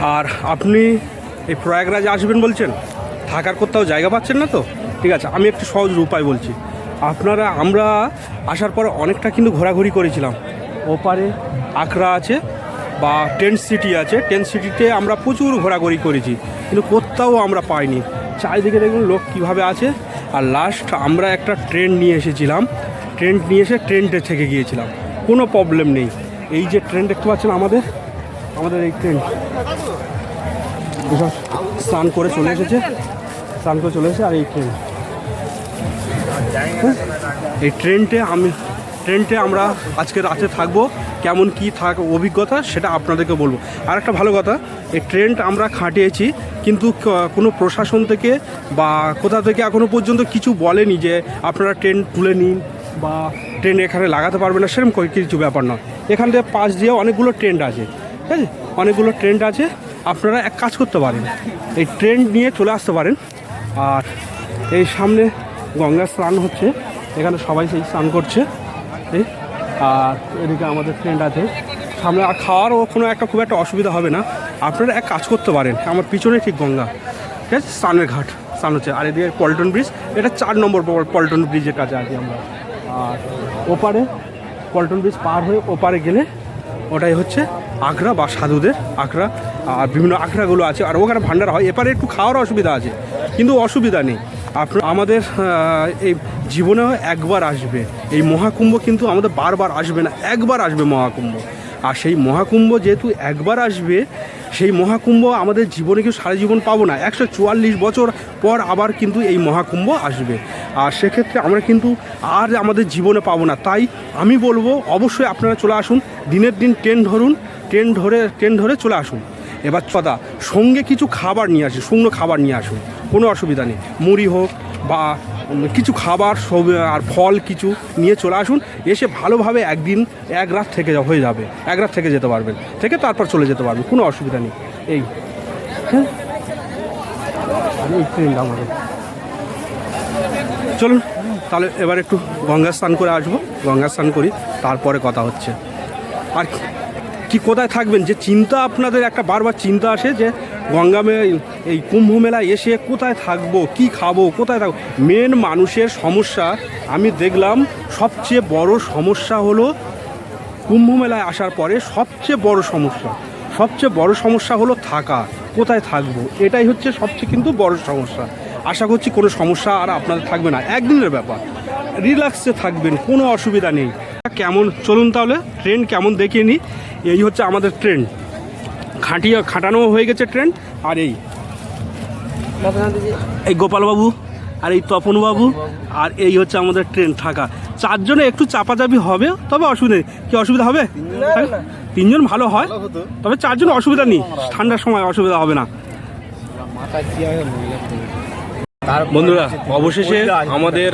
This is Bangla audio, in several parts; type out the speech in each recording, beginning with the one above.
আর আপনি এই প্রয়াগরাজ আসবেন বলছেন? থাকার কোথাও জায়গা পাচ্ছেন না তো? ঠিক আছে, আমি একটু সহজ উপায় বলছি। আপনারা, আমরা আসার পর অনেকটা কিন্তু ঘোরাঘুরি করেছিলাম। ওপারে আখড়া আছে বা টেন্ট সিটি আছে। টেন্ট সিটিতে আমরা প্রচুর ঘোরাঘুরি করেছি, কিন্তু কোথাও আমরা পাইনি। চারিদিকে দেখুন লোক কীভাবে আছে। আর লাস্ট আমরা একটা ট্রেন নিয়ে এসেছিলাম। ট্রেন নিয়ে এসে ট্রেনটে থেকে গিয়েছিলাম। কোনো প্রবলেম নেই। এই যে ট্রেন দেখতে পাচ্ছেন আমাদের? আমাদের এই ট্রেন স্নান করে চলে এসেছে। স্নান করে চলে এসেছে আর এই ট্রেন এই ট্রেনটে আমি ট্রেনটে আমরা আজকে রাতে থাকব। কেমন কি থাক অভিজ্ঞতা সেটা আপনাদেরকে বলব। আর একটা ভালো কথা, এই ট্রেনটা আমরা খাটিয়েছি, কিন্তু কোনো প্রশাসন থেকে বা কোথা থেকে এখনও পর্যন্ত কিছু বলেনি যে আপনারা ট্রেন তুলে নিন বা ট্রেন এখানে লাগাতে পারবে না, সেরকম কিছু ব্যাপার নয়। এখান থেকে পাশ দিয়ে অনেকগুলো ট্রেন আছে। ঠিক আছে? অনেকগুলো ট্রেন্ড আছে। আপনারা এক কাজ করতে পারেন। এই ট্রেন নিয়ে চলে আসতে পারেন। আর এই সামনে গঙ্গা স্নান হচ্ছে। এখানে সবাই সেই স্নান করছে। আর এদিকে আমাদের ট্রেন্ড আছে। সামনে আর খাওয়ারও কোনো একটা খুব একটা অসুবিধা হবে না। আপনারা এক কাজ করতে পারেন। আমার পিছনে ঠিক গঙ্গা। ঠিক আছে? স্নানের ঘাট। স্নান হচ্ছে। আর এদিকে পল্টন ব্রিজ এটা চার নম্বর পল্টন ব্রিজের কাছে আছি আমরা। আর ওপারে পল্টন ব্রিজ পার হয়ে ওপারে গেলে ওটাই হচ্ছে আখড়া বা সাধুদের আখড়া আর বিভিন্ন আখড়াগুলো আছে, আর ওখানে ভান্ডার হয়। এপারে একটু খাওয়ার অসুবিধা আছে, কিন্তু অসুবিধা নেই। আপনার, আমাদের এই জীবনেও একবার আসবে। এই মহাকুম্ভ কিন্তু আমাদের বারবার আসবে না, একবার আসবে মহাকুম্ভ। আর সেই মহাকুম্ভ যেহেতু একবার আসবে, সেই মহাকুম্ভ আমাদের জীবনে কেউ সারা জীবন পাবো না। একশো চুয়াল্লিশ বছর পর আবার কিন্তু এই মহাকুম্ভ আসবে। আর সেক্ষেত্রে আমরা কিন্তু আর আমাদের জীবনে পাবো না। তাই আমি বলব, অবশ্যই আপনারা চলে আসুন, দিনের দিন ট্রেন ধরুন, ট্রেন ধরে ট্রেন ধরে চলে আসুন। এবার কথা সঙ্গে কিছু খাবার নিয়ে আসুন শুকনো খাবার নিয়ে আসুন, কোনো অসুবিধা নেই। মুড়ি হোক বা কিছু খাবার সব আর ফল কিছু নিয়ে চলে আসুন। এসে ভালোভাবে একদিন, এক রাত থেকে হয়ে যাবে। এক রাত থেকে যেতে পারবেন। থেকে তারপর চলে যেতে পারবেন। কোনো অসুবিধা নেই। এই। হ্যাঁ? চলুন, তাহলে এবার একটু গঙ্গা স্নান করে আসব। গঙ্গা স্নান করি, তারপরে কথা হচ্ছে। আর কি- কোথায় থাকবেন? যে চিন্তা আপনাদের একটা বারবার চিন্তা আসে যে গঙ্গা মে এই কুম্ভ মেলায় এসে কোথায় থাকব, কি খাব, কোথায় থাকব? মেন মানুষের সমস্যা আমি দেখলাম সবচেয়ে বড় সমস্যা হলো কুম্ভ মেলায় আসার পরে সবচেয়ে বড় সমস্যা। সবচেয়ে বড় সমস্যা হলো থাকা, কোথায় থাকব? এটাই হচ্ছে সবচেয়ে কিন্তু বড় সমস্যা। আশা করছি কোনো সমস্যা আর আপনাদের থাকবে না। একদিনের ব্যাপার। রিল্যাক্সে থাকবেন, কোনো অসুবিধা নেই। কেমন? চলুন তাহলে ট্রেন কেমন দেখিয়ে নিই। এই হচ্ছে আমাদের ট্রেন। খাটিয়ে খাটানো হয়ে গেছে ট্রেন আর এই। এই গোপালবাবু আর এই তপনবাবু আর এই হচ্ছে আমাদের ট্রেন থাকা। চারজনে একটু চাপাচাপি হবে তবে অসুবিধা নেই। কি অসুবিধা হবে? তিনজন ভালো হয় তবে চারজন অসুবিধা নেই। ঠান্ডার সময় অসুবিধা হবে না। বন্ধুরা অবশেষে আমাদের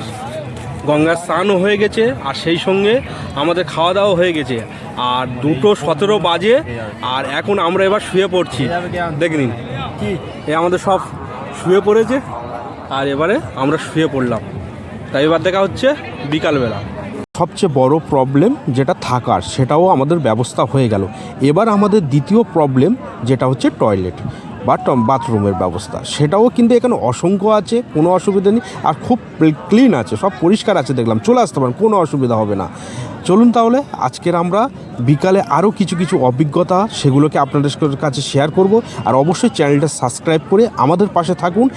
গঙ্গার স্নানও হয়ে গেছে আর সেই সঙ্গে আমাদের খাওয়া দাওয়া হয়ে গেছে। আর দুটো সতেরো বাজে আর এখন আমরা এবার শুয়ে পড়ছি। দেখে নিন। কি? এ আমাদের সব শুয়ে পড়েছে আর এবারে আমরা শুয়ে পড়লাম। তাই এবার দেখা হচ্ছে বিকালবেলা। সবচেয়ে বড় প্রবলেম যেটা থাকার সেটাও আমাদের ব্যবস্থা হয়ে গেল। এবার আমাদের দ্বিতীয় প্রবলেম যেটা হচ্ছে টয়লেট বা বাথরুমের ব্যবস্থা। সেটাও কিন্তু এখানে অসংখ্য আছে, কোনো অসুবিধা নেই। আর খুব ক্লিন আছে, সব পরিষ্কার আছে দেখলাম। চলে আসতে পারেন, কোনো অসুবিধা হবে না। চলুন তাহলে, আজকের আমরা বিকালে আরও কিছু কিছু অভিজ্ঞতা সেগুলোকে আপনাদের কাছে শেয়ার করব। আর অবশ্যই চ্যানেলটা সাবস্ক্রাইব করে আমাদের পাশে থাকুন।